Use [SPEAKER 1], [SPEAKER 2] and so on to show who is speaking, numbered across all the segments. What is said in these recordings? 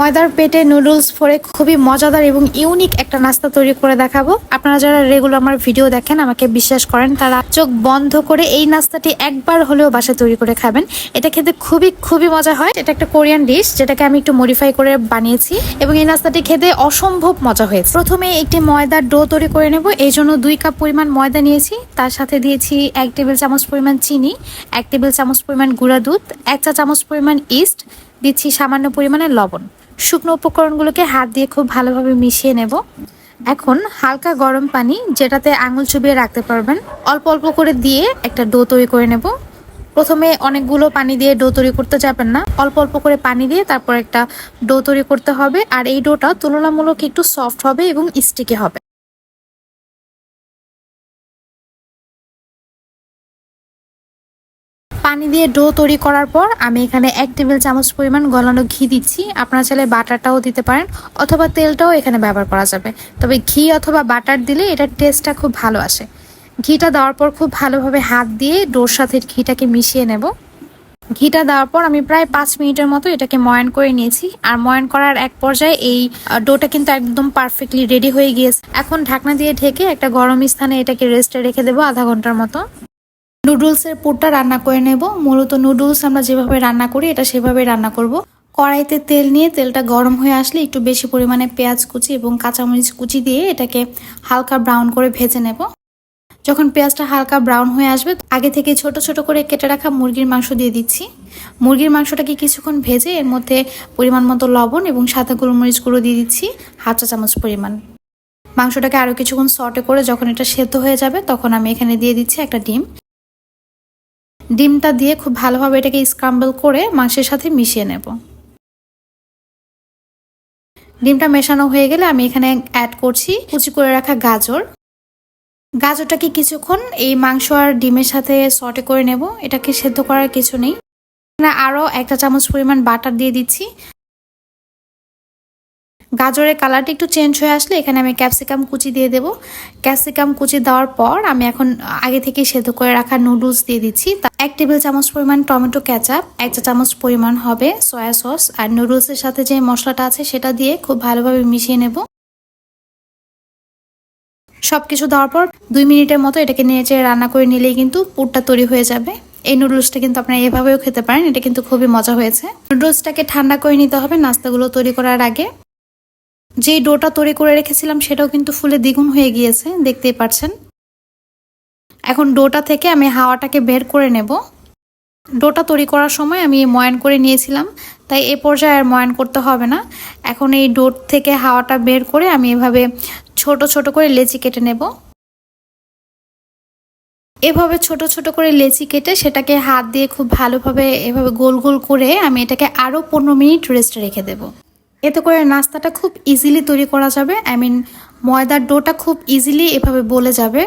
[SPEAKER 1] ময়দার পেটে নুডলস ভরে খুবই মজাদার এবং ইউনিক একটা নাস্তা তৈরি করে দেখাবো। আপনারা যারা রেগুলার আমার ভিডিও দেখেন, আমাকে বিশ্বাস করেন, তারা চোখ বন্ধ করে এই নাস্তাটি একবার হলেও বাসায় তৈরি করে খাবেন। এটা খেতে খুবই খুবই মজা হয়। এটা একটা কোরিয়ান ডিশ যেটাকে আমি একটু মডিফাই করে বানিয়েছি এবং এই নাস্তাটি খেতে অসম্ভব মজা হয়েছে। প্রথমে একটি ময়দার ডো তৈরি করে নেব। এই জন্য দুই কাপ পরিমাণ ময়দা নিয়েছি। তার সাথে দিয়েছি এক টেবিল চামচ পরিমাণ চিনি, এক টেবিল চামচ পরিমাণ গুঁড়া দুধ, এক চা চামচ পরিমাণ ইস্ট দিচ্ছি সামান্য পরিমাণে লবণ। শুকনো উপকরণগুলোকে হাত দিয়ে খুব ভালোভাবে মিশিয়ে নেব। এখন হালকা গরম পানি যেটাতে আঙুল চুবিয়ে রাখতে পারবেন, অল্প অল্প করে দিয়ে একটা ডো তৈরি করে নেব। প্রথমে অনেকগুলো পানি দিয়ে ডো তৈরি করতে যাবেন না। অল্প অল্প করে পানি দিয়ে তারপর একটা ডো তৈরি করতে হবে। আর এই ডোটা তুলনামূলক একটু সফট হবে এবং স্টিকি হবে। পানি দিয়ে ডো তৈরি করার পর আমি এখানে এক টেবিল চামচ পরিমাণ গলানো ঘি দিচ্ছি। আপনারা চাইলে বাটারটাও দিতে পারেন অথবা তেলটাও এখানে ব্যবহার করা যাবে। তবে ঘি অথবা বাটার দিলে এটার টেস্টটা খুব ভালো আসে। ঘিটা দেওয়ার পর খুব ভালোভাবে হাত দিয়ে ডোর সাথে ঘিটাকে মিশিয়ে নেব। ঘিটা দেওয়ার পর আমি প্রায় পাঁচ মিনিটের মতো এটাকে ময়ান করে নিয়েছি। আর ময়ান করার এক পর্যায়ে এই ডোটা কিন্তু একদম পারফেক্টলি রেডি হয়ে গিয়েছে। এখন ঢাকনা দিয়ে ঢেকে একটা গরম স্থানে এটাকে রেস্টে রেখে দেবো আধা ঘণ্টার মতো। নুডলসের পুরটা রান্না করে নেব। মূলত নুডলস আমরা যেভাবে রান্না করি, এটা সেভাবে রান্না করব। কড়াইতে তেল নিয়ে তেলটা গরম হয়ে আসলে একটু বেশি পরিমাণে পেঁয়াজ কুচি এবং কাঁচামরিচ কুচি দিয়ে এটাকে হালকা ব্রাউন করে ভেজে নেব। যখন পেঁয়াজটা হালকা ব্রাউন হয়ে আসবে, আগে থেকে ছোট ছোট করে কেটে রাখা মুরগির মাংস দিয়ে দিচ্ছি। মুরগির মাংসটাকে কিছুক্ষণ ভেজে এর মধ্যে পরিমাণ মতো লবণ এবং সাদা গোলমরিচ গুঁড়ো দিয়ে দিচ্ছি, হাফ চা চামচ পরিমাণ। মাংসটাকে আরও কিছুক্ষণ সটে করে যখন এটা সেদ্ধ হয়ে যাবে, তখন আমি এখানে দিয়ে দিচ্ছি একটা ডিম। ডিমটা দিয়ে খুব ভালোভাবে এটাকে স্ক্রাম্বল করে মাংসের সাথে মিশিয়ে নেব। ডিমটা মেশানো হয়ে গেলে আমি এখানে অ্যাড করছি কুচি করে রাখা গাজর। গাজরটাকে কিছুক্ষণ এই মাংস আর ডিমের সাথে সটে করে নেব। এটাকে সেদ্ধ করার কিছু নেই। আরও একটা চামচ পরিমাণ বাটার দিয়ে দিচ্ছি। গাজরের কালারটা একটু চেঞ্জ হয়ে আসলে এখানে আমি ক্যাপসিকাম কুচি দিয়ে দেব। ক্যাপসিকাম কুচি দেওয়ার পর আমি এখন আগে থেকে সেদ্ধ করে রাখা নুডলস দিয়ে দিচ্ছি। এক টেবিল চামচ পরিমাণ টমেটো ক্যাচাপ এক চা চামচ পরিমাণ হবে সয়া সস আর নুডলসের সাথে যে মশলাটা আছে সেটা দিয়ে খুব ভালোভাবে মিশিয়ে নেব। সবকিছু দেওয়ার পর দুই মিনিটের মতো এটাকে নেড়ে রান্না করে নিলেই কিন্তু পুরটা তৈরি হয়ে যাবে। এই নুডলসটা কিন্তু আপনারা এভাবেও খেতে পারেন, এটা কিন্তু খুবই মজা হয়েছে। নুডলসটাকে ঠান্ডা করে নিতে হবে, নাস্তাগুলো তৈরি করার আগে। যে ডোটা তৈরি করে রেখেছিলাম, সেটাও কিন্তু ফুলে দ্বিগুণ হয়ে গিয়েছে, দেখতেই পাচ্ছেন। এখন ডোটা থেকে আমি হাওয়াটাকে বের করে নেব। ডোটা তৈরি করার সময় আমি ময়ান করে নিয়েছিলাম, তাই এ পর্যায়ে আর ময়ান করতে হবে না। এখন এই ডোট থেকে হাওয়াটা বের করে আমি এভাবে ছোট ছোট করে লেচি কেটে নেব। এভাবে ছোট ছোট করে লেচি কেটে সেটাকে হাত দিয়ে খুব ভালোভাবে এভাবে গোল গোল করে আমি এটাকে আরও পনেরো মিনিট রেস্টে রেখে দেবো। এতে করে নাস্তাটা খুব ইজিলি তৈরি করা যাবে। আই মিন ময়দার ডোটা খুব ইজিলি এভাবে বলে যাবে।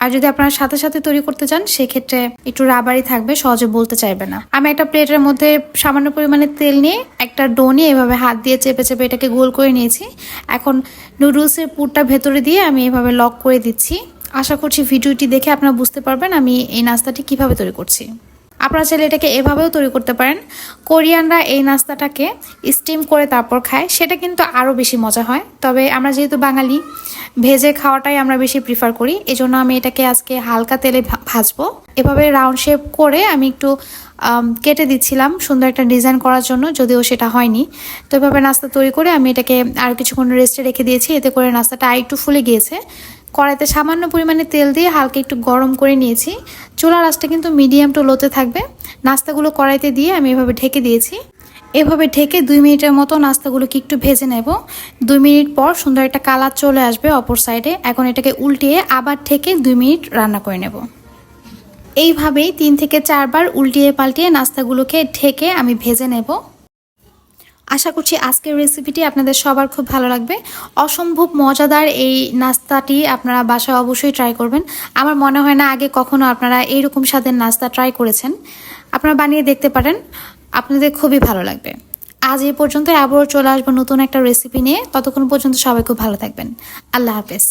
[SPEAKER 1] আর যদি আপনারা সাথে সাথে তৈরি করতে চান, সেক্ষেত্রে একটু রাবারই থাকবে, সহজে বলতে চাইবে না। আমি একটা প্লেটের মধ্যে সামান্য পরিমাণে তেল নিয়ে একটা ডো নিয়ে এভাবে হাত দিয়ে চেপে চেপে এটাকে গোল করে নিয়েছি। এখন নুডলসের পুরটা ভেতরে দিয়ে আমি এভাবে লক করে দিচ্ছি। আশা করছি ভিডিওটি দেখে আপনারা বুঝতে পারবেন আমি এই নাস্তাটি কীভাবে তৈরি করছি। আপনারা চাইলে এটাকে এভাবেও তৈরি করতে পারেন। কোরিয়ানরা এই নাস্তাটাকে স্টিম করে তারপর খায়। সেটা কিন্তু আরও বেশি মজা হয়। তবে আমরা যেহেতু বাঙালি, ভেজে খাওয়াটাই আমরা বেশি প্রিফার করি। এজন্য আমি এটাকে আজকে হালকা তেলে ভাজবো। এভাবে রাউন্ড শেপ করে আমি একটু কেটে দিচ্ছিলাম সুন্দর একটা ডিজাইন করার জন্য, যদিও সেটা হয়নি। তো এভাবে নাস্তা তৈরি করে আমি এটাকে আর কিছুক্ষণ রেস্টে রেখে দিয়েছি। এতে করে নাস্তাটা আর একটু ফুলে গিয়েছে। কড়াইতে সামান্য পরিমাণে তেল দিয়ে হালকা একটু গরম করে নিয়েছি। চুলার আঁচটা কিন্তু মিডিয়াম টু লোতে থাকবে। নাস্তাগুলো কড়াইতে দিয়ে আমি এভাবে ঢেকে দিয়েছি। এভাবে ঢেকে দুই মিনিটের মতো নাস্তাগুলোকে একটু ভেজে নেব। দুই মিনিট পর সুন্দর একটা কালার চলে আসবে অপর সাইডে। এখন এটাকে উল্টিয়ে আবার ঢেকে দুই মিনিট রান্না করে নেব। এইভাবেই তিন থেকে চারবার উল্টিয়ে পাল্টিয়ে নাস্তাগুলোকে ঢেকে আমি ভেজে নেব। আশা করছি আজকের রেসিপিটি আপনাদের সবার খুব ভালো লাগবে। অসম্ভব মজাদার এই নাস্তাটি আপনারা বাসায় অবশ্যই ট্রাই করবেন। আমার মনে হয় না আগে কখনো আপনারা এইরকম স্বাদের নাস্তা ট্রাই করেছেন। আপনারা বানিয়ে দেখতে পারেন, আপনাদের খুবই ভালো লাগবে। আজ এই পর্যন্ত আবারও চলে আসব নতুন একটা রেসিপি নিয়ে। ততক্ষণ পর্যন্ত সবাই খুব ভালো থাকবেন। আল্লাহ হাফেজ।